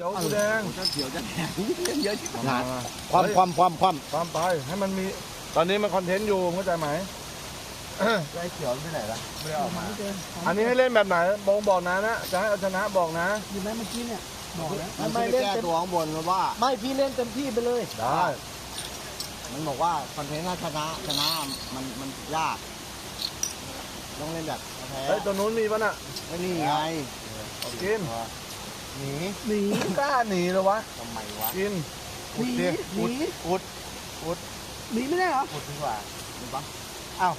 ขียวกูแดงจะเขียวจะแดงเยอะชิบงานความความความความความไปให้มันมี ตอนนี้มันคอนเทนต์อยู่เข้าใจไหมไอ้เขียวไปไหนล่ะไม่ได้ออกมา อันนี้ให้เล่นแบบไหนบอกบอกนะนะจะให้เอาชนะบอกนะอยู่ไหมเมื่อกี้เนี่ยบอกแล้วมันไม่ได้แก้ตัวข้างบนเพราะว่า ไม่พี่เล่นเต็มที่ไปเลยได้มันบอกว่าคอนเทนต์ถ้าชนะชนะมันมันยากต้องเล่นแบบแพ้เฮ้ยตัวนู้นมีปะน่ะไม่นี่ไงกิน หนีหนีกล้าหนีเลยวะทำไมวะกินหนีหนีอุดอุดหนีไม่ได้เหรออุดดีกว่าเห็นปะเอา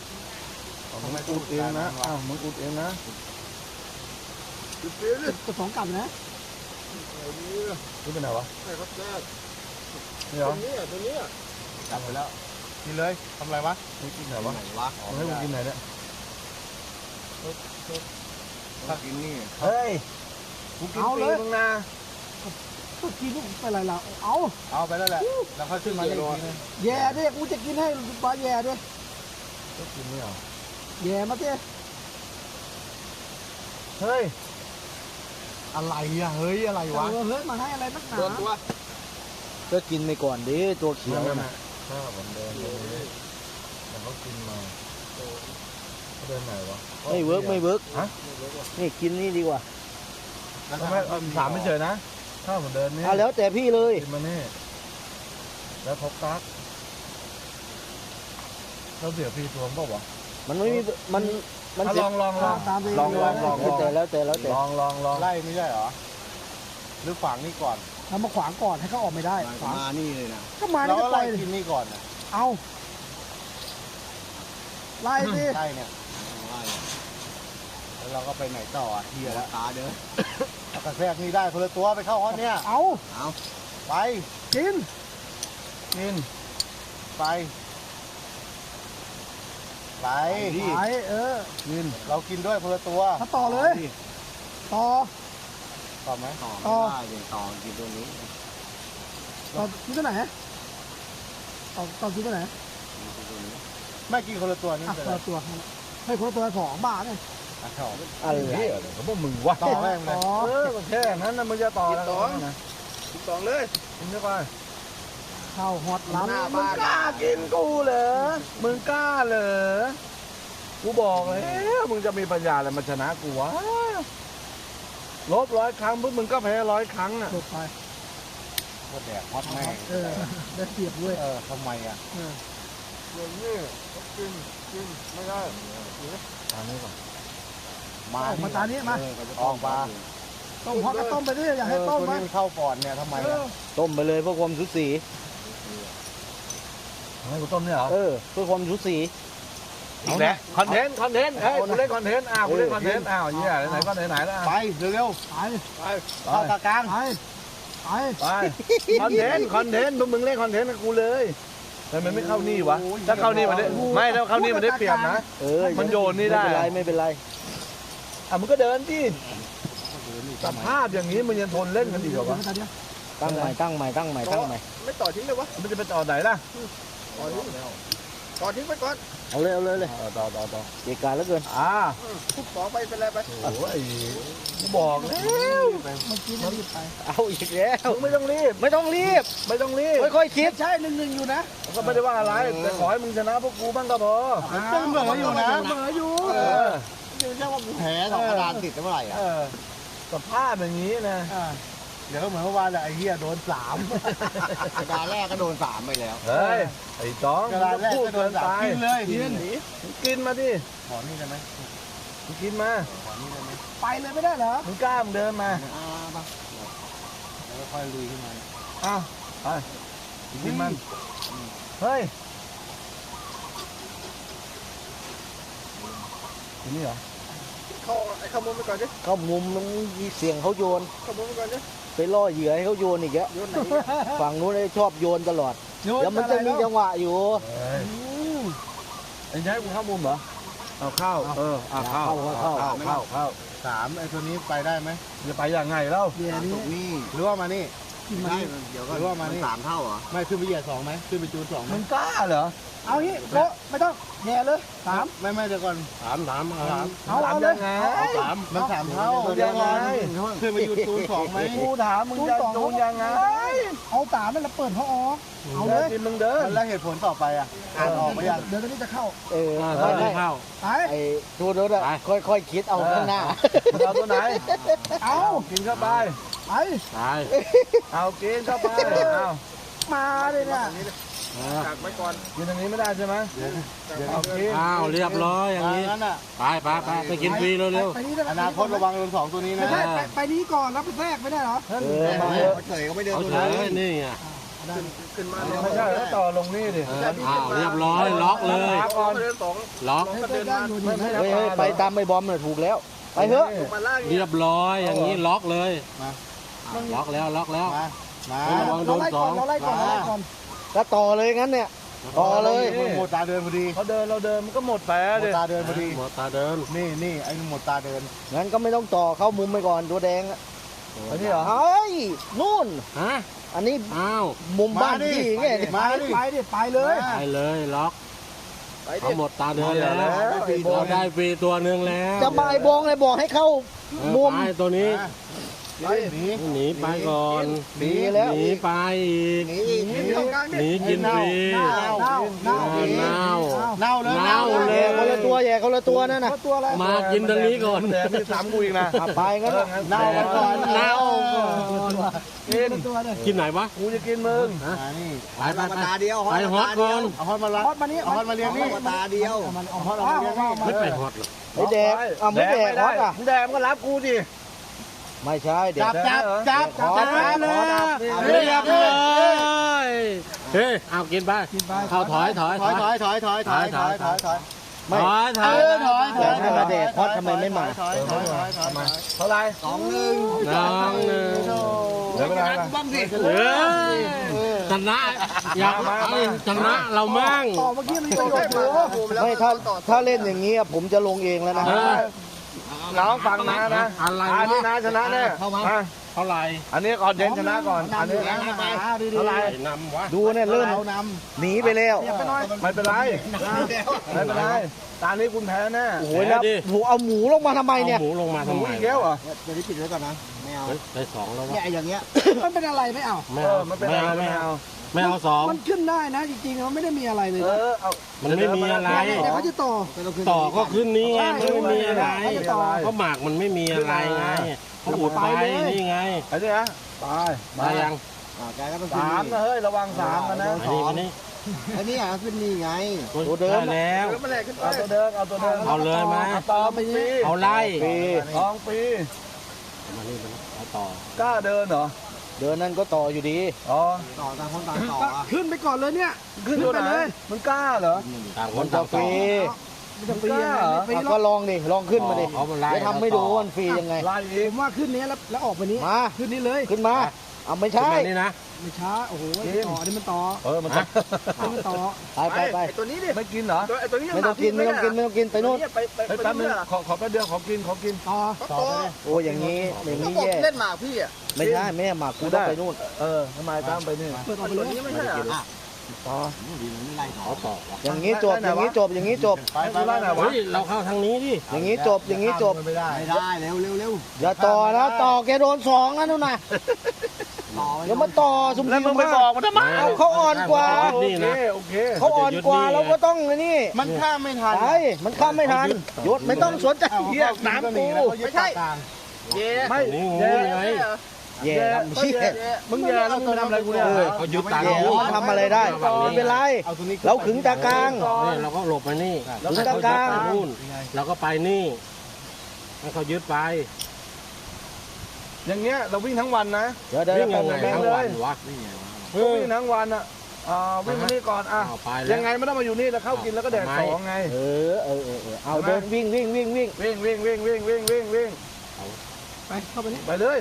มึงอุดเองนะอ้าวมึงอุดเองนะกดสองกลับนะนี่เป็นไหนวะนี่เหรอจับไปแล้วกินเลยทำอะไรวะนี่กินไหนวะไหนวะมึงให้กูกินไหนเนี่ย ถ้ากินนี่เฮ้ย กูกินปีมึงนะ ก็กินลูกไปไรล่ะเอาเอาไปแล้วแหละ แล้วค่อยขึ้นมาอีกทีนึงแย่ดิกูจะกินให้ปลาแย่ดิก็กินไม่เอาแย่มาดิเฮ้ย อะไรอะ เฮ้ย อะไรวะอเฮ้ยมาให้อะไรนักหนาก็กินไปก่อนดิตัวเขียวน่ะนะข้าวผมเดินเลยแต่เขากินมาเขาเดินไหนวะ ไม่เวิร์กไม่เวิร์กฮะ นี่กินนี่ดีกว่า ทำไมเอาถามไม่เฉยนะข้าวผมเดินนี่อะแล้วแต่พี่เลย กินมานี่แล้วทบกักเราเสียฟรีตัวมั้งเปล่าวะ มันไม่มีมันมันอะเสีลยองลองลอง ตามไปลองลองลอง แล้วแต่แล้วแต่แล้วแต่ลองลองลองไล่ไม่ได้เหรอ หรือฝังนี่ก่อนทำมาขวางก่อนให้เขาออกไม่ได้ขวางมานี่เลยนะก็มาเรานี่ก็ก็ปล่ไล่อยกินนี่ก่อนนะเอาไล่ดิไล่เนี่ย แล้วเราก็ไปไหนต่ออะเฮียแล้วตาเด้อเอา กระแทกนี่ได้คนละตัวไปเข้าฮอตเนี่ยเอาเอาไปกินกินไปไปไปเออกินเรากินด้วยคนละตัวมาต่อเลย ต่อ ต่อไหมต่อต่อได้เลยต่อกินตัวนี้ ต่อกินตัวไหนต่อต่อกินตัวไหนไม่กินคนละตัวนี่อะเป็นคนไรละตัวให้คนละตัวสองบาทเนี่ย อะต่ออะไรเฮ้ยเดี๋ยวพวกมึงวะต่อแม่งเลยต่อเออมันแค่นั้นนะมึงจะต่อแล้วนะสองเลยกินเข้าไปข้าวฮอตล้ำหน้ามึบ้างนกล้ากินกูเหรอ มึงกล้าเหรอ กูบอกแล้วมึงจะมีปัญญาอะไรมาชนะกูวะลบร้อยครั้งปุ๊บมึงก็แพ้ร้อยครั้งอะหลบไปก็แดกฮอตแม่งเออได้เปรียบด้วย เออทำไมอะเอออย่างนี้กินกินไม่ได้ตามนี้ก่อน มาออกมาตานี้มาเออก็จะออกมาต้มฮอตก็ต้มไปดิอย่าให้เออต้มตัวไปนี้มันเข้าปอดเนี่ยทำไมเออะอต้มไปเลยเพื่อความสุสีให้กูต้มเนี่ยเหรอเออเพื่อความสุสีอีกแล้วคอนเทนต์คอนเทนต์เฮ้ยกูเล่นคอนเทนต์อ้าวกูเล่นคอนเทนต์อ้าวเหี้ยไหนๆก็ไหนๆแล้วไปเร็วไปๆเข้ากลางไปไปไปคอนเทนต์คอนเทนต์พวกมึงเล่นคอนเทนต์กับกูเลยทำไมไม่เข้านี่วะถ้าเข้านี่มันได้ไม่ถ้าเข้านี่มันได้เปรียบนะเออมันโยนนี่ได้ไม่เป็นไรไม่เป็นไร อะมึงก็เดินที่สภาพอย่างนี้มึงยังทนเล่นกันอีกเหรอวะเดี๋ยวตั้งใหม่ตั้งใหม่ตั้งใหม่ตั้งใหม่ไม่ต่อทิ้งเลยวะมันจะไปต่อไหนล่ะต่อทิ้งไปก่อนเอาเลยเอาเลยเลยต่อต่อต่อต่อเกะกาแล้วเกินอ่าทุบสองไปเป็นไรไปโอ้ยกูบอกแล้วเมื่อกี้มันรีบไปเอาอีกแล้วมึงไม่ต้องรีบไม่ต้องรีบไม่ต้องรีบค่อยๆคิดใช่หนึ่งหนึ่งอยู่นะก็ไม่ได้ว่าอะไรแต่ขอให้มึงชนะพวกกูบ้างก็พอเป็นเหมือนอยู่นะเหมืออยู่ เออไม่ใช่ว่ากูแพ้สองกระดานติดเมื่อไหร่อะเออสภาพอย่างนี้นะเดี๋ยวก็เหมือนเมื่อวานแหละไอ้เหี้ยโดนสามกระดานแรกก็โดนสามไปแล้ว เฮ้ย ไอ้จ้องกระดานแรกพูดก็โดเกินนสาไปมกินเลยกินมึงกินมาดิขอนี่ได้ไหมมึงกินมาขอนี่ได้ไหมไปเลยไม่ได้เหรอมึงกล้ามึงเดินมาอ่าปะแล้วก็ค่อยลุยขึ้นมาอ้าวไปมึงกินมันเฮ้ยกินนี่เหรอ เข้าไอ้ขโมยไปก่อนดิเข้ามุมมันมีเสียงเขาโยนขโมยไปก่อนดิไปล่อเหยื่อให้เขาโยนอีกแล้วโยนไหนฝั่งนู้นไอ้ชอบโยนตลอดโยนเดี๋ยวมันจะมีจังหวะอยู่เฮ้ยไอ้ย้ายกูเข้ามุมเหรอเอาเข้าเออเอาเข้าเข้าเข้าเข้าเข้าสามไอ้ตัวนี้ไปได้ไหมจะไปยังไงแล้วเดี๋ยวนี้นี่หรือว่ามานี่มกินมันใช่เดี๋ยวก็มันสามเท่าเหรอไม่ขึ้นไปเหยียดสองไหมขึ้นไปจูนสองไหมมึงกล้าเหรอเอางี้โก็ไม่ต้องแย่เลยสาม ไม่ไม่เดี๋ยวก่อนถามถามเอาถามเอาเอาเลยยังไงถามมันสามเท่าเดี๋ยวก่อนขึ้นไปยูจูนสองไหมกูถามมึงจะโดนยังไงเอาสามนั่นแล้วเปิดเขาออก เอาเลเดินยกินมึงเดินแล้วเหตุผลต่อไปอะอ่านออกไหมยังเดี๋ยวตอนนี้จะเข้า เอออ่าไม่ตอนนี้ไม่เข้าไปไอ้จูนรถอะค่อยๆคิดเอาข้างหน้าเอาตัวไหน เอากินเข้าไปไปตายเอากินเข้าไปเอามาเลยเนี่ย กักไว้ก่อนกินตรงนี้ไม่ได้ใช่ไหมเอากินอ้าวเรียบร้อยอย่างนี้นั้นอะไปไปไปไปกินฟรีเร็วไปนี่ได้ไหมอนาคตระวังโดนสองตัวนี้ไม่นะใช่ไปไปนี้ก่อนแล้วไปแทรกไม่ได้เหรอเฮ้ยเออมาเเถอะฉยก็ไม่เดินๆเอาตัวเฉนั้นยนี่ไงไม่ใช่แล้วต่อลงนี่ดิเอออ้าวเรียบร้อยล็อกเลยมาก่อนล็อกให้เดินได้อยู่ดีไม่นะใช่เฮ้ยเฮ้ยไปตามไอ้บอมเนี่ยถูกแล้ว ไปเถอะเรียบร้อยอย่างนี้ล็อกเลยล็อกแล้วล็อกแล้วมา มาเฮ้ยระวังโดเรานไล่สก่ออนงเราไล่ก่อนเราไล่ก่อน ก็ต่อเลยงั้นเนี่ย ต่อเลยนี่หมดตาเดินพอดีเขาเดินเราเดินมันก็หมดแผลหมดิดตาเดินพอดีหมดตาเดินนี่นี่ไอ้หมดตาเดินงั้นก็ไม่ต้องต่อเข้ามุมไปก่อนตัวแดงอะอันนี้เหรอเฮ้ยนู่นฮะอันนี้อ้าวมุมบ้านพี่ไงไปดิไปดิไปเลยไปเลยล็อกเขาหมดตาเดินแล้วไอ้โบเราได้ฟรีตัวหนึ่งแล้ว จะบายบองเลยบอกให้เข้าเออมุมไปตัวนี้ไป หนีหนีไปก่อนหนีแล้วหนีไปอีกหนีอีกหนีอีกหนีกินฟรีเน่าเน่าเน่าเน่าเน่าเลยเน่าเลยแย่คนละตัวแย่คนละตัวนั่นน่ะเขาตัวอะไรมากินตรงนี้ก่อนแดงที่สามกูอีกนะอะไปงั้นน่ะเอองั้นเน่ากันก่อนเน่ากินตัวเลยกินไหนวะกูจะกินมึงอ่านี่ไปไปเอาไปมาตาเดียวไปฮอตก่อนเอาฮอตมาละฮอตมานี่เอาฮอตมาเลี้ยงนี่เอามาตาเดียวมันเอาเอาฮฮออตตเอาเอามาเลี้ยงนี่ไม่ไปฮอตหรอกไอ้แดกอะไม่แดกฮอตอะแดงมันก็รับกูดิ ไม่ใช่เด็กจับจับจับขอจับขอเลยเรียบร้อยเฮ้ยเอากินไปกินไปเข้าถอยถอยถอยถอยถอยถอยถอยถอยถอยถอยถอยถเออยอถอยถอยให้มาแดกฮอตทำไมไม่มาถอยถอยถอยถอยถอยเท่าไหรสองหนึ่งน้องหนึ่งเดี๋ยวไม่ได้นะบ้างสิเฮ้ยชนะอยากชนะเรามั่งต่อเมื่อกี้มันประโยชน์อยู่ไม่ถ้าถ้าเล่นอย่างนี้อะผมจะลงเองแล้วนะเออ น้องฟังนะนะอะไรอันนี้วะนะชนะแน่อะเท่าไหร่อันนี้ก่อนเย็นชนะก่อนอันนี้นะไปเท่าไหรไอ้นำวะดูเนี่ยเริ่มหนีไปแล้วไม่เป็นไรไม่เป็นไรตอนนี้คุณแพ้แน่โอ้โหแล้วถูเอาหมูลงมาทำไมเอาเนี่ยหมูลงมาหทำมูไมอีกแล้วเหรอเดี๋ยวนี้ปิดไว้ก่อนนะไม่เอาเฮ้ยได้สองแล้ววะเนี่ยไอ้อย่างเงี้ยมันเป็นอะไรไม่เอาไม่เอเอาอมันเป็นไม่อะไรเอาไม่ไม่เอาเอา ไม่เอาสองมันขึ้นได้นะจริงๆมันไม่ได้มีอะไรเลยเออเอามันไม่มีอะไรเดี๋ยวเขาจะต่อ ต่อก็ขึ้นนี้ไงใช่มันไม่มีอะไรไม่มีอะไรเพราะหมากมันไม่มีอะไรไงเขาอุดไปนี่ไงอันนี้นะตายมายังอ่าแกก็ต้องขึ้นสามนะเฮ้ยระวังสามกันนะอันนี้อันนี้ไอ้นี่อะขึ้นนี่ไง ตัวเดิมได้แล้ว เอาตัวเดิมเอาตัวเดิมเอาเลยไหมต่อปีเอาไล่ปีสองปีมานี่มันเอาต่อ กล้าเดินเหรอ เดินนั่นก็ต่ออยู่ดี อ๋อ ต่อต่างคนต่างต่ออะขึ้นไปก่อนเลยเนี่ยขึ้นตัวไหนมึงกล้าเหรอต่างคมันนต่าจะงฟต่อรีมันจะฟรียังไงไม่ฟรีอะหรก็อกลองดิ ลองขึ้นมาดิเขามาไล่จะทำไม่ดูว่ามันฟรียังไงไล่อีผกมว่าขึ้นนี้แล้วแล้วออกไปนี้ มา ขึ้นนี้เลย ขึ้นมา เอาไม่ขึ้นใช่มานี่นะ ไม่ช้า โอ้โหต่ออันนี้มันต่อเออ มันฮะอันนี้มันต่อไปไปไปตัวนี้ดิไม่กินเหรอไม่ต้องกินไม่ต้องกินไม่ต้องกินไปนู่นเฮ้ยแป๊บนึงขอขอแป๊บเดียวขอกินขอกินต่อต่อไปเลยโอ้อย่างนี้อย่างนี้แย่เล่นหมากพี่อะไม่ใช่ไม่ใช่หมากกูต้องไปนู่นเออทำไมตามไปนี่เปิดออกไปเลยไม่ใช่เหรอต่อดีมันไม่ไล่ ต่อเขาต่ออย่างนี้จบอย่างนี้จบอย่างนี้จบ ไปไปไล่ไหนวะเฮ้ยเราเข้าทางนี้ดิอย่างนี้จบอย่างนี้จบไม่ได้ไม่ได้เร็วเร็วเร็วอย่าต่อนะต่อแกโดนสองนะนู่นน่ะต่ออย่ามาต่อสุ่มแล้วสี่มึงไปสุ่มบห้าอกมันทำไมเอาเขาอ่อนกว่าโอนี่เคนะโอเคเขาอ่อนกว่าเราก็ต้องนี่ มันข้ามไม่ทันใช่มันข้ามไม่ทันยศไม่ต้องสนใจเฮียสามกูไม่ใช่เย่ไม่นี่งู แย่ไงแย่ทำเชี่ยมึงแย่แล้วมึงทำอะไรกูเนี่ยเขายึดตาแย่แล้วมันทำอะไรได้ไม่เป็นไรเราขึงตากลางนี่เราก็หลบไปนี่ถึงตรงกลางไปนู่นเราก็ไปนี่ให้เขายึดไป อย่างเงี้ยเราวิ่งทั้งวันนะเดี๋ยวเดี๋ยววิ่งยังไงแบ่งทั้งเลยวันวะก็วิ่งทั้งวันอะอ่าวิ่งมานี่ก่อนอะเอาไปแล้ยัวงไงไม่ต้องมาอยู่นี่แล้วเข้ากินแล้วก็แดกทำไมสองไงเออเออเออเออเอาเดินวิ่งวิ่งวิ่งวิ่งวิ่งวิ่งวิ่งวิ่งวิ่งวิ่งวิ่งไปเข้าไปนี่ไปเลย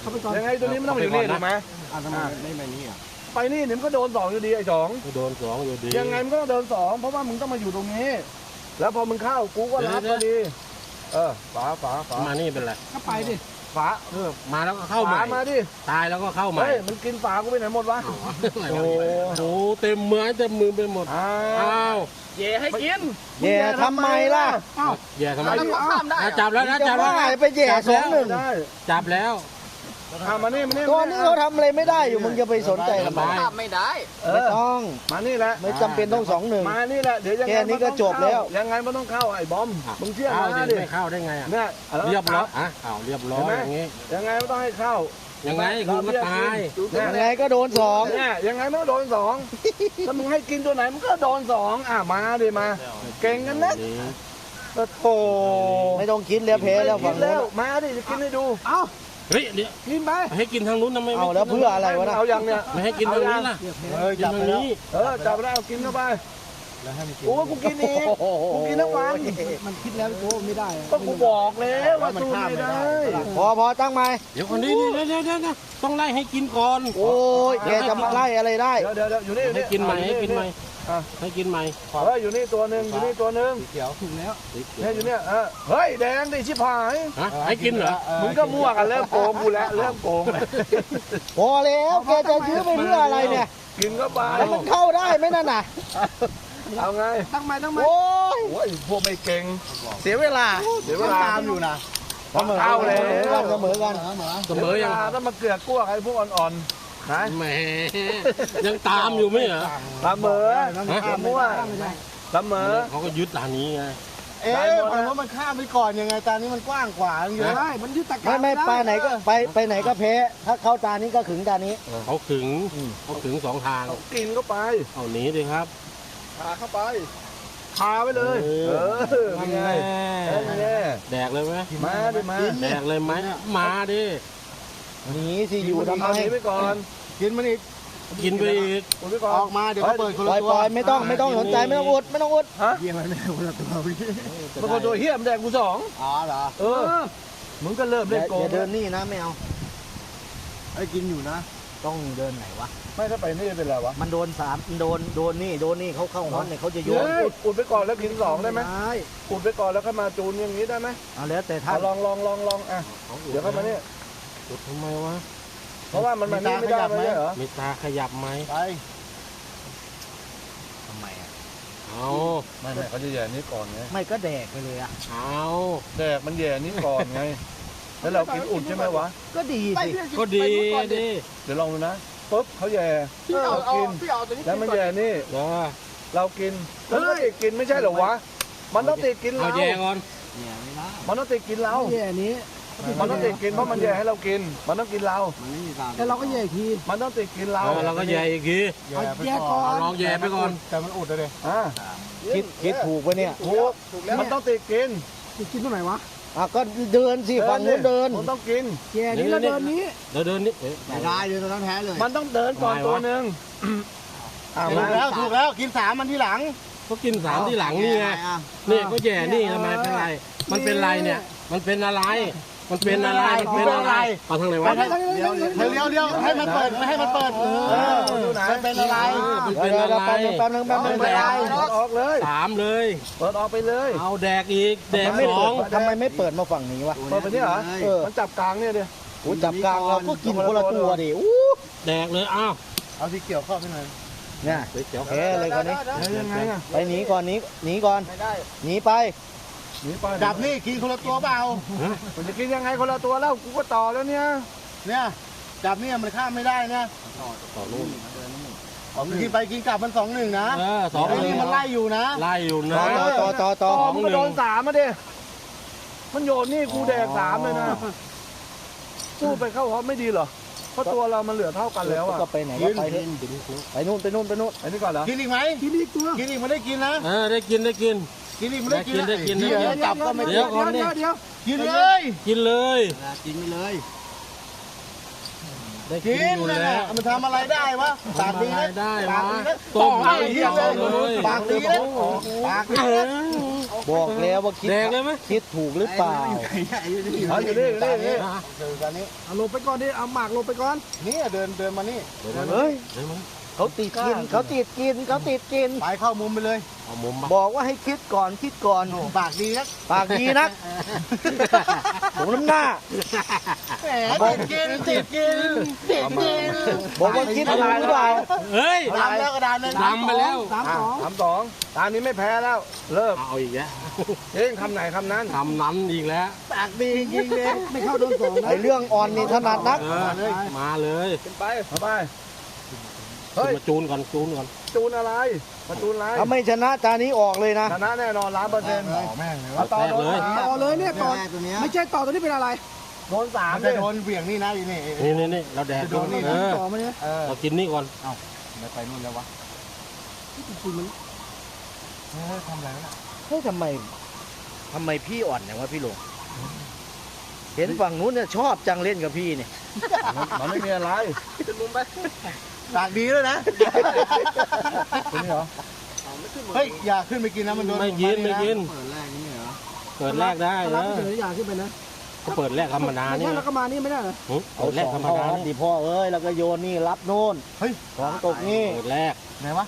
เข้าไปก่อนยังไงตัวนี้ไม่ต้องมาอยู่นี่ถูกไหมอะทำไมไม่ไปนี่อะไปนี่เดี๋ยวมันก็โดนสองอยู่ดีไอ้สองโดนสองอยู่ดี ยังไงมันก็ต้องโดนสองเพราะว่ามึงต้องมาอยู่ตรงนี้ แล้วพอมึงเข้ากูก็รับพอดี เออฝาฝาฝามานี่เป็นไรก็ไปดิฝาเออมาแล้วก็เข้าใหม่ฝามาดิตายแล้วก็เข้าใหม่เฮ้ยมันกินฝากูไปไหนหมดวะโอ้โหเต็มมือเต็มมือไปหมดอ้าอ้าวเย่ให้กินแย่ทำไมล่ะแย่ทำไมเอาอะจับแล้วนะจะจับแล้วว่านะไปแย่สองหนึ่งได้จับแล้ว เอามานี่มานี่ตอนนี้เขาทำอะไรไม่ได้อยู่มึงจะไปสนใจทำไมได้ไม่ได้เอไม่อต้องมานี่แหละไม่จำเป็นต้องสองหนึ่งมานี่แหละเดี๋ยวยังไงแค่นี้ก็มัต้องจบแล้วเข้ายังไงมันต้องเข้าไอ้บอมมึงเชื่อเข้ามาดิดิไม่เข้าได้ไงอะเนี่ยเรียบร้อยอะอ้าวเรียบร้อยอย่างงี้ยังไงไม่ต้องให้เข้ายังไงคือมันตายเนี่ยยังไงก็โดนสองเนี่ยยังไงมันก็โดนสองถ้ามึงให้กินตัวไหนมันก็โดนสองอะมาดิมา เก่งกันนะนี่โอ้โหไม่ต้องคิดแล้วแพ้แล้วกิฝั่งนนู้แล้นวมาดิจะกินให้ดู เอา เฮ้ยเดี๋ยวกินไป ให้กินทางนู้นทำไมไม่เอาแล้วเพื่ออะไรวะนะเอายังเนี่ย ไม่ให้กินทางนี้ล่ะเฮ้ยกินจับทางไปแล้วนี้เออจับแล้วเอากินเข้าไปแล้วให้มันกินโอ้กูกินอีกกูกินทั้งวันมันคิดแล้วโอ้ไม่ได้อะก็กูบอกแล้วว่าสู้ไม่ได้ พอพอตั้งไหมเดี๋ยวคนนี้เดี๋ยวเดี๋ยวเดี๋ยวเดี๋ยวต้องไล่ให้กินก่อน โอ้ยแกจะมาไล่อะไรได้ เดี๋ยวเดี๋ยวเดี๋ยวอยู่นี่อยู่ให้นี่กินใหม่ให้กินใหม่ อะ ให้กินใหม่เฮ้ยอยู่นี่ตัวหนึ่งอยู่นี่ตัวหนึ่งสีเขียวถูกแล้วเนี่ยอยู่เนี่ยเออเฮ้ยแดงดิชิบหายฮะให้กินเหรอมึงก็มั่วกันเริ่มโกงกูแล้วเริ่มโกงแล้วพอแล้วแกจะยื้อไปเพื่ออะไรเนี่ยกินเข้าไปแล้วมันเข้าได้ไหมนั่นน่ะเอาไงตั้งไม้ตั้งไม้โอ้ยโอ้ยพวกไม่เก่งเสียเวลาเดี๋ยวเวลาตามอยู่นะเสมอเอาเลยเสมอกันเสมอยังถ้ามาเกลือกกลัวไอ้พวกอ่อนๆนะ แหมยังตามอยู่ไหมเหรอเสมอฮะมั่วไม่ได้เสมอเขาก็ยึดทางนี้ไงเอ๊ะฝั่งโน้นมันข้ามไปก่อนยังไงตานี้มันกว้างกว่าเยไม่อะได้มันยึดตะกไม่ร้าไม่ไปไหนก็ไปไปไหนก็แพ้ถ้าเข้าตานี้ก็ขึงตานี้เขาขึงเขาขึงสองทางเอากินเข้าไปเอาหนีดิครับพาเข้าไปพาไปเลย เอเอออเป็นไงเป็นไงแดกเลยไหมมาดิมาแดกเลยไหมมาดิ หนีสิอยู่ทำไมเอาหนีไปก่อนกินมันอีกกินไปอีกคุณไปก่อนออกมาเดี๋ยวเขาเปิดคนปล่ละอยตัวปล่อยไม่ต้องไม่ต้องสนใจไม่ต้องอุดไม่ต้องอุดฮะเยี่ยมมันไม่ได้คนละตัวพี่บางคนตัวเฮี้ยมนแดงกูสองอ๋อเหรอเออมึงก็เริ่มอเล่นย่าโกองย่าเดินนี่นะไม่เอาไอ้กินอยู่นะ ต้องเดินไหนวะไม่ถ้าไปนี่เป็นไรวะมันโดนสามโดนโดนนี่โดนนี่เขาเข้าฮอนเนี่ยเขาจะโยนอุดอุดไปก่อนแล้วกินสองได้ไหมได้อุดไปก่อนแล้วค่อยมาจูนอย่างนี้ได้ไหมเอาแล้วแต่ท่าเอานลองลองลองลองอะเดี๋ยวเข้ามานี่ อุดทำไมวะ เพราะว่ามันมันนี่ไม่ได้ไม่ใช่เหรอ มีตาขยับไหมไปทำไมอะเอาไม่ไม่เขาจะแย่นี้ก่อนไงไม่ก็แดกไปเลยอะเอาแดกมันแย่นี้ก่อนไง แล้วเรากินอุดใช่ไหมวะ ก็ดีสิก็ดีดิเดี๋ยวลองดูนะปุ๊บเขาแย่พี่เอาเราเอากินพี่เอาตัวนี้แล้วมันแย่นี่เดี๋ยวเรากินมันต้องติดกินไม่ใช่เหรอวะ มันต้องติดกินเอาเราแย่ก่อนเนี่ยไม่ได้มันต้องติดกินเราแย่นี้ มันต้องติดกินเพราะมันแย่ให้เรากิน มันต้องกินเรามันไม่มีตามแล้วเราก็แย่อีกทีมันต้องติดกินเราเออเราก็แย่อีกทีเอาแย่ก่อนลองแย่ไปก่อน แต่มันอุดเลยอ่าคิดคิดถูกปะเนี่ยถูกมันต้องติดกินจะกินตรงไหนวะอะก็เดินสิฝั่งนู้นเดินมันต้องกินแย่นี้แล้วเดินนี้เดี๋ยวเดินนี่เอ๊ะไม่ได้เลยตัวนั้นแพ้เลย มันต้องเดินก่อนตัวหนึ่งอ่าถูมากแล้วถูกแล้วกินสามมันที่หลังเขากินสามที่หลังนี่ไงเนี่ยก็แย่นี่ทำไมเป็นไร มันเป็นไรเนี่ย มันเป็นอะไร มันเป็นอะไรมันเป็นอะไรเอาทางไหนวะเดี๋ยวเดี๋ยวเดี๋ยวให้มันเปิดไม่ให้มันเปิดเอเอออดูไหนมันเป็นอะไรมันเดี๋ยวเป็นเดี๋ยวอะไรแป๊บนึงแป๊บนึงแป๊บนึงแป๊บนึงไม่ได้เปิดออกเลยสามเลยเปิดออกไปเลย เอาแดกอีกแดกทำไมไม่สเปิอดงทำไมไม่เปิดมาฝั่งนี้วะเปิดไปนี่เหรอเออมันจับกลางเนี่ยดิโอ้จับกลางเราก็กินคนละตัวดิอู้แดกเลยอ้าวเอาสีเขียวเข้าไปหน่อยเนี่ยเดี๋ยวแพ้เลยคนนี้แล้วยังไงอะไปหนีก่อนหนีหนีก่อนไม่ได้หนีไปหนีไป จับนี่กินคนละตัวเปล่ามันจะกินยังไงคนละตัวแล้วกูก็ต่อแล้วเนี่ย เนี่ยจับเนี่ยมันข้ามไม่ได้นะต่อนู่นกินไปกินกลับมันสองหนึ่งนะเออสองไอ้หนึ่นี่งมันไล่อยู่นะไล่อยู่นะต่อต่อต่อต่อต่ต่ออมึงก็โดนสามมาดิมันโยนนี่กูแดกสามเลยนะสู้ไปเข้าฮอปไม่ดีเหรอเพราะตัวเรามันเหลือเท่ากันแล้วอะก็ไปไหนก็ไปเถอะไปนู่นไปนู่นไปนู่นอันนี้ก่อนเหรอกินอีกไหมกินอีกตัวกินอีกมันได้กินนะเออได้กินได้กิน กินอีกมันได้กินนะได้กินได้กินเดี๋ยวจับก็ไม่เดี๋ยวก่อนดิเดี๋ยวกินเลยกินเลยกินไปเลยได้กิกินนอยู่นะแล้วมันทำอะไรได้วะปากดีนะได้ปากวะดีนะต้มปากให้ดีต่อเลยเลยปากดีนะปากดีเอนะอบอกแล้วว่าคิดแดกเลยไหมคิดถูกหรือเปล่าเอาอยู่นี่อยู่นี่อยู่นี่เดินกันนี้เอาลงไปก่อนดิเอาหมากลงไปก่อนนี่เดินเดินมานี่เฮ้ยเดี๋ยวมัน เขาติดกินเขาติดกินเขาติดกิน ไปเข้ามุมไปเลยเอามุมมาบอกว่าให้คิดก่อนคิดก่อนโอ้ปากดีนักปากดีนักผมน้ำหน้าแหมติดกินติดกินติดกินบอกว่าคิดอะไรหรือเปล่าเฮ้ยดำแล้วกระดานหนึงดำไปแล้วสามอะสองสามสองตอนนี้ไม่แพ้แล้วเลิกเอาอีกแล้วเองคำไหนคำนั้นทำนั้นอีกแล้วปากดีจริงๆเลยไม่เข้าโดนสองนะไอเรื่องอ่อนนี่ถนัดนักเออมาเลยขึ้นไปเข้าไปขึ้ เฮ้ยนมาจูนก่อนจูนก่อนจูนอะไรมาจูนอะไรถ้าไม่ชนะตานี้ออกเลยนะชนะแน่นอนล้านเปอร์เซ็นต์แม่งเลยเอาต่อแรกโดเลยนต่อเลยเนี่ยต่อแม่ตัวเนี้ยไม่ใช่ต่อตัวนี้เป็นอะไรโดนสามมันเลจะยโดนเหวี่ยงนี่นะอีนี่นี่นี่นี่เราแดกจะโดนนี่เออต่อมาเนี่ยเออเรากินนี่ก่อนไม่ไปนู่นแล้ววะคุณมันเฮ้ยทำอะไรวะเฮ้ยทำไมทำไมพี่อ่อนอย่างวะพี่หลงเห็นฝั่งนู้นเนี่ยชอบจังเล่นกับพี่เนี่ยมันไม่มีอะไรปากดีด้วยนะตรงนี้เหรอเฮ้ยอย่าขึ้นไปกินนะมันโดนไม่กินไม่กินเปิดแรกนี่เหรอเปิดแรกได้รันะบเฉยอย่างขึ้นไปนะก็เปิดแรกธรรมดาไม่นี่ใช่แล้วก็มานี่ไม่ได้เหรอหึเอาเปิดแรสกองธรรมเข้าดาอันดิพ่อเอ้ยแล้วก็โยนนี่รับโน่นเฮ้ยของตกนี่เปิดแรกไหนวะ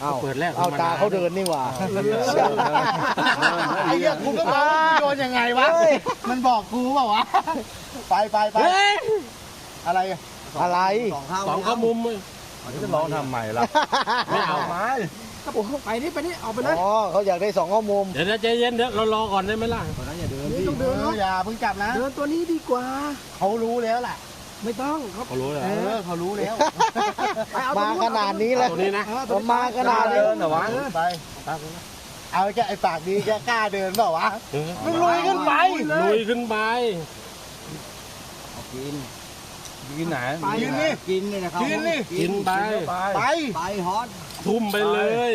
เอาเปิดแรกธรเอารมดาตาเขาเดินนี่หว่าไอ้เหี้ยกูก็บอกว่าโยนยังไงวะเฮ้ยมันบอกกูเปล่าวะไปไปไปเฮ้ยอะไร อะไร สองข้าวสองเข้ามุมเลยจะลองทำใหม่ละไม่เอาไม้ไปนี่ไปนี่เอาไปเลยอ๋อเขาอยากได้สองข้อมุมเดี๋ยวนะใจเย็นเดี๋ยวเรารอก่อนได้ไหมล่ะนี่ต้องเดินเอเนาะออย่าเพิ่งจับนะเดินตัวนี้ดีกว่าเขารู้แล้วแหละไม่ต้องครับเขารู้เลยเออเขารู้แล้วไปเอมาขนาดนี้แล้วตัวนี้นะเออผมมาขนาดนี้เดินเหรอวะไปเอาแค่ไอ้ปากดีแกกล้าเดินเปล่าวะเออมึงลุยขึ้นไปลุยขึ้นไปกิน กินไหนกินนี่กินนี่นะครับกินนี่กินไปไปไปไปฮอตทุ่มไปเลย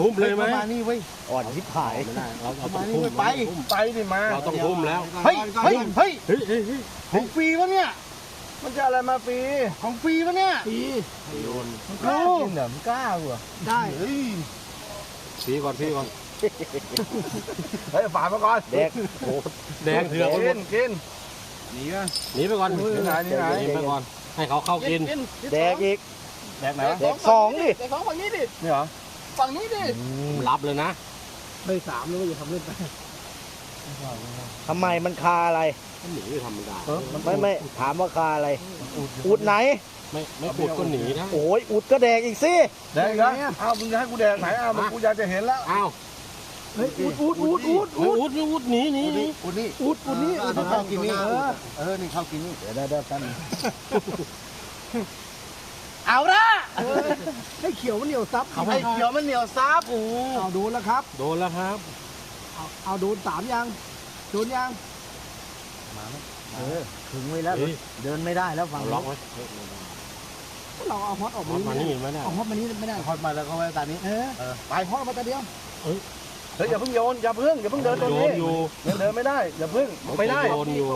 ทุ่มเลยไหมมานี่เว้ยอ่อนทิพหายไม่ได้เราเราต้มาองนี่ทุ่มเว้ยไปไปดิมาเราต้องทุ่มแล้วเฮ้ยเฮ้ยเฮ้ยเฮ้ยเฮ้ยเฮ้ยของฟรีวะเนี่ยมันจะอะไรมาฟรีของฟรีวะเนี่ยปีโยนกล้ากินเหรอมึงกล้าเหรอได้เฮ้ยพี่ก่อนพี่ก่อนเฮ้ยฝามาก่อนเด็กโอ้แดงเถือกไปหมกิดนกิน หนีป่ะ หนีไปก่อนนี่ไหนนี่ไหนหนีไปก่อน ให้เขาเข้ากิน แดกอีก แดกไหนวะแดกสองดิแต่ของฝั่งนี้ดินี่เหรอ ฝั่งนี้ดิรับเลยนะได้สามแล้วก็อย่าทำเล่นไปทำไมมันคาอะไรหนีธรรมดาไม่ไม่ถามว่าคาอะไร อุดไหน ไม่ไม่ปุดก็หนีนะ โอ้ยอุดก็แดกอีกสิ แดกอีกแล้วอ้าวมึงจะให้กูแดกไหนอ้าวมึงกูอยากจะเห็นแล้ว อ้าว เฮ้ยอุดอุดอุดอุดเฮ้ยอุดอุดหนีหนีหนีอุดนี่อุดอุดนี่อุดเข้ากินนี่เออเออนี่เข้ากินนี่เดี๋ยวได้ได้กันเอาละให้เขียวมันเหนียวซับไอ้เขียวมันเหนียวซับโอ้เอาดูแล้วครับ โดนแล้วครับ เอาเอาโดนสามยังโดนยังเออถึงไว้แล้วเฮ้ยเดินไม่ได้แล้วฝั่งเอาล็นี้อกไว้เราเอาฮอตออกล็อกมามานี่นี่ไม่ได้เอาฮอตมานี่ไม่ได้ทอดมาแล้วก็ไว้ตานี้เออเออไปฮอตมาแต่เดียวเฮ้ยอย่าเพิ่งโยนอย่าเพิ่งอย่าเพิ่งเดินตรงโยนี้นอยู่ ยังเดินไม่ได้อย่าเพิ่งไม่ได้โยนอยู่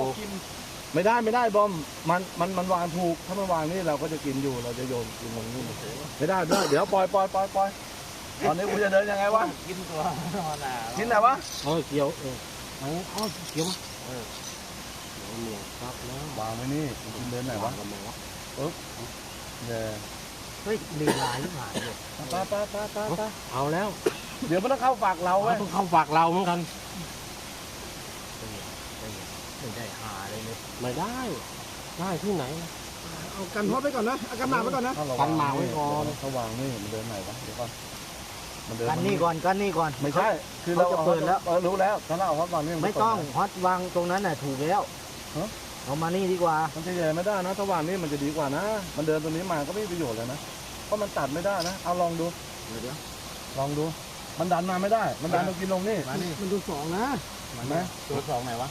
ไม่ได้ไม่ได้บอมมันมันมันวางถูกถ้ามันวางนี่เราก็จะกินอยู่เราจะโยนกินตรงนี้ไม่ได้ไม่ได้เดี๋ยวปล่อยปล่อยปล่อยปล่อยตอนนี้กูจะเดินยังไงวะกินตัวนอนอะกินไหนวะเออเกี่ยวเออเอาเอาเกี่ยวมาเออเดี๋ยวเหนียวครับแล้ววางไว้นี่กินเดินไหนวะทำไมวะ เดี๋ยว เฮ้ยลีลาหรือเปล่าเนี่ยไปไปไปไปไปเอาแล้วเดี๋ยวมันต้องเข้าฝากเราเราเว้ยต้องเข้าฝากเราเหมือนกันไม่ได้หาเลยเนี่ยไม่ได้ ได้ที่ไหน เอากันฮอตไปก่อนนะเอากันหมากไปก่อนนะถ้าเรกันหมากไว้ก่อนเขาวางนี่มันเดินไหนวะเดี๋ยวก่อนมันเดินกันนี่ก่อนกันนี่ก่อนไม่ใช่คือเราเขาจะเปิดแล้วเออรู้แล้วถ้าเราเอาเขาวางนี่นไม่ต้องฮอตวางตรงนั้นน่ะถูกแล้วฮะ เอามานี่ดีกว่า มันจะใหญ่ไม่ได้นะถ้าวางนี่มันจะดีกว่านะ มันเดินตัวนี้มาก็ไม่มีประโยชน์เลยนะ เพราะมันตัดไม่ได้นะ เอาลองดูลองดู มันดันมาไม่ได้ มันดันมากินลงนี่มานี่มันดูสองนะเห็นไหมตัวสองไหนวะ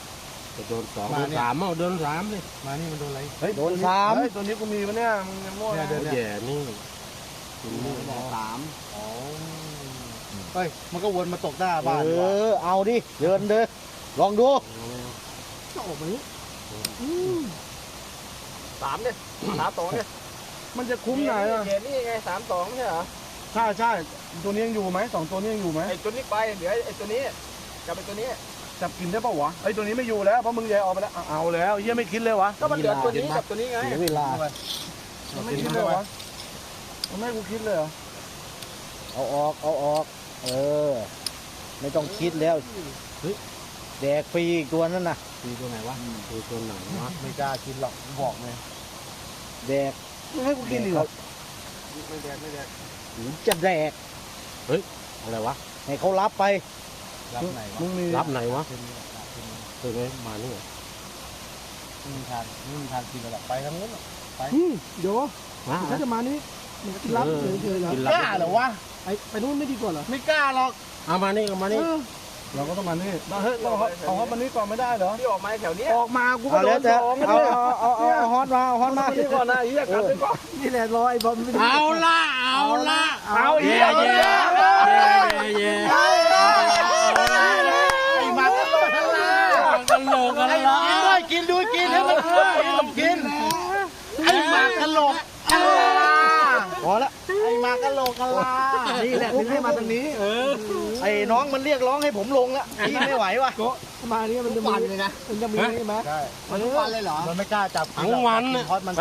จะโดนสองมาโดนเนี่ยสามเอาโดนสามเลยมานี่มันโดนอะไร เฮ้ยโดนสามเฮ้ยตัวนี้กูมีปะเนี่ยมึงยังโง่เนี่ยเดินแย่นี่กินนี่สามเฮ้ย มันก็วนมาตกหน้าเอบ้านว่ะอเอาดิ เดินเดินลองดูจะออกมานี้อืม สามเนี่ยสามสองเนี่ยมันจะคุ้มไหนอะเขียนนี่ไงสามสองไม่ใช่เหรอ ใช่ใช่ตัวนี้ยังอยู่ไหมสองตัวนี้ยังอยู่ไหมไอ้ตัวนี้ไปเหลือไอ้ตัวนี้กับไอ้ตัวนี้จับกินได้ปะวะไอ้ยตัวนี้ไม่อยู่แล้วเพราะมึงแยกออกไปแล้วเอาเอาแล้วเฮียไม่คิดเลยวะก็มันเหลือตัวนี้กับตัวนี้ไงเสียเวลาไม่คิดเลยวะมันไม่ให้กูคิดเลยเหรอเอาออกเอาออก เออ ไม่ต้องคิดแล้ว แดกฟรีอีกตัวนั้นน่ะคือตัวไหนวะคือตัวไหนวะไม่กล้ากินหรอกกูบอกเลยแดกมึงให้กูกินอีกเหรอไม่แดกไม่แดกหรือจะแดกอะไรวะให้เขารับไปรับไหนวะมึงมีรับไหนวะเป็นนี่แหละรับเป็นนี่เคยไหมมานี่เหรอไม่มีทางไม่มีทางกินกันหรอกไปทางนู้นหรอกอืมเดี๋ยวมาถ้าจะมานี่มันกินรับเฉยๆเหรอกินกรับล้าเหรอวะไปไปนู่นไม่ดีกว่าเหรอไม่กล้าหรอกเอามานี่เอามานี่เออ เราก็ต้องมานี่เฮ้ยต้องเอาเขามานี่ก่อนไม่ได้เหรอที่ออกมาแถวเนี้ยออกมากูก็เอาโดแล้วนจะสองเอาเนี่ยเอาเอาเอาเอาฮอตมาเอาฮอตมามานี่ก่อนนะไอ้เหี้ยกลับไปก่อนนี่แหละรอไอ้บอลไม่ได้เอาละเอาละเอาอีเย่กเย่เย่เย่ไอ้มาตลอดทั้งลากันโหลกกันละกินด้วยกินด้วยกินให้มันกินไอ้มากะโหลกกะลา พอละ ไอ้มา กะโหลกกะลานี่แหละถึงให้มาตรงนี้ เออ ไอ้น้องมันเรียกร้องให้ผมลงแล้วพี่ไม่ไหวว่ะมาเนี่ยมันจะมีวันเลยนะ มันจะมีนี่ไหมใช่มันทุกวันเลยเหรอ มันไม่กล้าจับทั้งวันน่ะเพราะมัน